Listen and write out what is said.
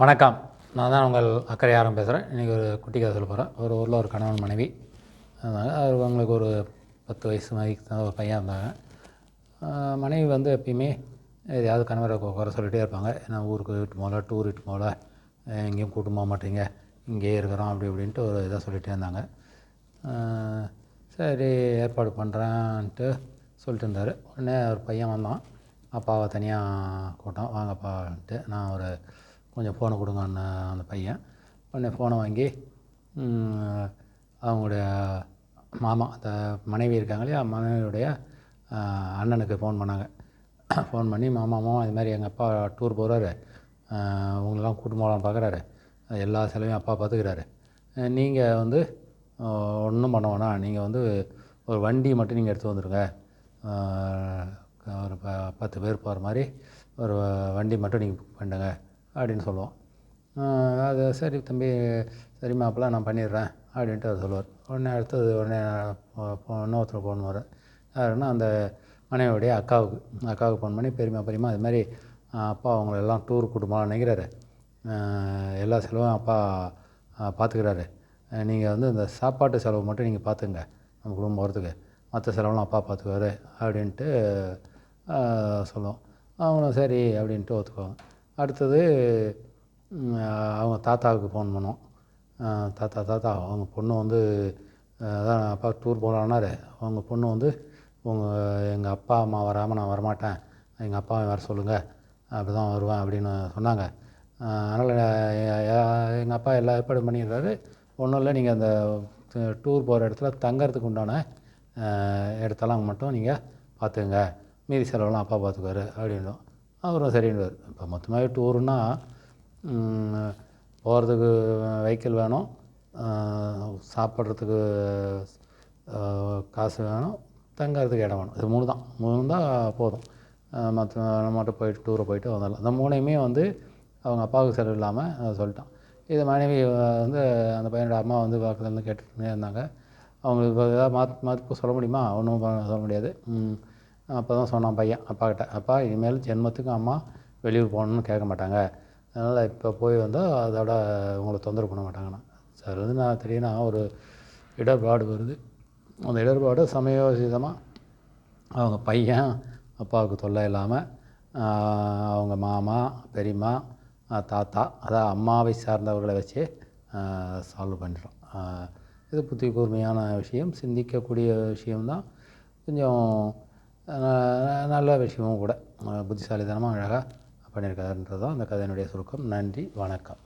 வணக்கம். நான் தான் உங்கள் அக்கறையாரம் பேசுகிறேன் இன்றைக்கி ஒரு குட்டி கதை சொல்ல போகிறேன் ஒரு ஊரில் ஒரு கணவன் மனைவி. இருந்தாங்க அவர் அவங்களுக்கு ஒரு பத்து வயசு மாதிரி தான் ஒரு பையன் இருந்தாங்க. மனைவி வந்து எப்பயுமே எதையாவது கணவரை குறை சொல்லிகிட்டே இருப்பாங்க. ஏன்னா ஊருக்கு இட்டு போகல டூர் இட்டு போகல எங்கேயும் கூட்டு போக மாட்டீங்க. இங்கேயே இருக்கிறோம் அப்படி இப்படின்ட்டு ஒரு இதாக சொல்லிகிட்டே இருந்தாங்க. சரி ஏற்பாடு பண்ணுறேன்ட்டு சொல்லிட்டு இருந்தார். உடனே ஒரு பையன் வந்தான். அப்பாவை தனியாக கூட்டம் வாங்கப்பான்ட்டு நான் ஒரு கொஞ்சம் ஃபோனை கொடுங்கன்னு அந்த பையன். உடனே ஃபோனை வாங்கி அவங்களுடைய மாமா அந்த மனைவி இருக்காங்க இல்லையா மனைவியுடைய அண்ணனுக்கு ஃபோன் பண்ணாங்க. ஃபோன் பண்ணி மாமா மாமா இது மாதிரி எங்கள் அப்பா டூர் போகிறாரு உங்களெல்லாம் கூட்டு போகலான்னு பார்க்குறாரு எல்லா செலவையும் அப்பா பார்த்துக்கிறாரு நீங்கள் வந்து ஒன்றும் பண்ண வேணாம். நீங்கள் வந்து ஒரு வண்டி மட்டும் நீங்கள் எடுத்து வந்துடுங்க ஒரு ப பத்து பேர் போகிற மாதிரி ஒரு வண்டி மட்டும் நீங்கள் புக் பண்ணுங்க அப்படின்னு சொல்லுவோம். அது சரி தம்பி சரி மாப்பிள்ள நான் பண்ணிடுறேன் அப்படின்ட்டு அவர் சொல்லுவார். உடனே அடுத்தது உடனே போ- இன்னொருத்தர் ஃபோன் வரும். யாருன்னா அந்த மனைவியுடைய அக்காவுக்கு அக்காவுக்கு ஃபோன் பண்ணி பெரியமா பெரியமா அது மாதிரி அப்பா அவங்கள எல்லாம் டூர் கூட்டமாக நினைக்கிறாரு எல்லா செலவும் அப்பா பார்த்துக்கிறாரு. நீங்கள் வந்து இந்த சாப்பாட்டு செலவு மட்டும் நீங்கள் பார்த்துங்க நம்ம குடும்பம் போகிறதுக்கு மற்ற செலவெல்லாம் அப்பா பார்த்துக்குவாரு அப்படின்ட்டு சொல்லுவோம். அவங்களும் சரி அப்படின்ட்டு ஒத்துக்குவாங்க. அடுத்தது அவங்க தாத்தாவுக்கு ஃபோன் பண்ணோம். தாத்தா தாத்தா அவங்க பொண்ணு வந்து அதான் அப்பா டூர் போகலான்னாரு அவங்க பொண்ணு வந்து உங்கள் எங்கள் அப்பா அம்மா வராமல் நான் வரமாட்டேன். எங்கள் அப்பாவை வர சொல்லுங்கள் அப்படி தான் வருவேன் அப்படின்னு சொன்னாங்க. அதனால் எங்கள் அப்பா எல்லா ஏற்பாடும் பண்ணிடுறாரு. ஒன்றும் இல்லை நீங்கள் அந்த டூர் போகிற இடத்துல தங்கறதுக்கு உண்டான இடத்தெல்லாம் மட்டும் நீங்கள் பார்த்துங்க மீதி செலவெல்லாம் அப்பா பார்த்துக்குவாரு அப்படின்னும். அவரும் சரின்வார் இப்போ மொத்தமாகவே டூருன்னா போகிறதுக்கு வெஹிக்கிள் வேணும் சாப்பிட்றதுக்கு காசு வேணும் தங்கறதுக்கு இடம் வேணும். இது மூணு தான் மூணு தான் போதும் மற்ற மட்டும் போயிட்டு டூரை போயிட்டு வந்துடலாம். இந்த மூணையுமே வந்து அவங்க அப்பாவுக்கு செலவு இல்லாமல் சொல்லிட்டான். இது மனைவி வந்து அந்த பையனோட அம்மா வந்து பக்கத்துல இருந்து இருந்தாங்க. அவங்களுக்கு ஏதாவது மாற்று மாற்று சொல்ல முடியுமா? ஒன்றும் சொல்ல முடியாது. அப்போ தான் சொன்னான் பையன் அப்பாக்கிட்ட அப்பா இனிமேல் ஜென்மத்துக்கு அம்மா வெளியூர் போகணுன்னு கேட்க மாட்டாங்க. அதனால் இப்போ போய் வந்தால் அதோட உங்களை தொந்தரவு பண்ண மாட்டாங்கண்ணா. சார் வந்து நான் திடீர்னு ஒரு இடர்பாடு வருது. அந்த இடர்பாடு சமயோசிதமாக அவங்க பையன் அப்பாவுக்கு தொல்லை இல்லாமல் அவங்க மாமா பெரியம்மா தாத்தா அதாவது அம்மாவை சார்ந்தவர்களை வச்சு சால்வ் பண்ணுறோம் இது புத்தி கூர்மையான விஷயம். சிந்திக்கக்கூடிய விஷயம்தான். கொஞ்சம் நல்ல விஷயமும் கூட புத்திசாலித்தனமாக அழகாக பண்ணியிருக்காருன்றது தான் அந்த கதையினுடைய சுருக்கம். நன்றி வணக்கம்.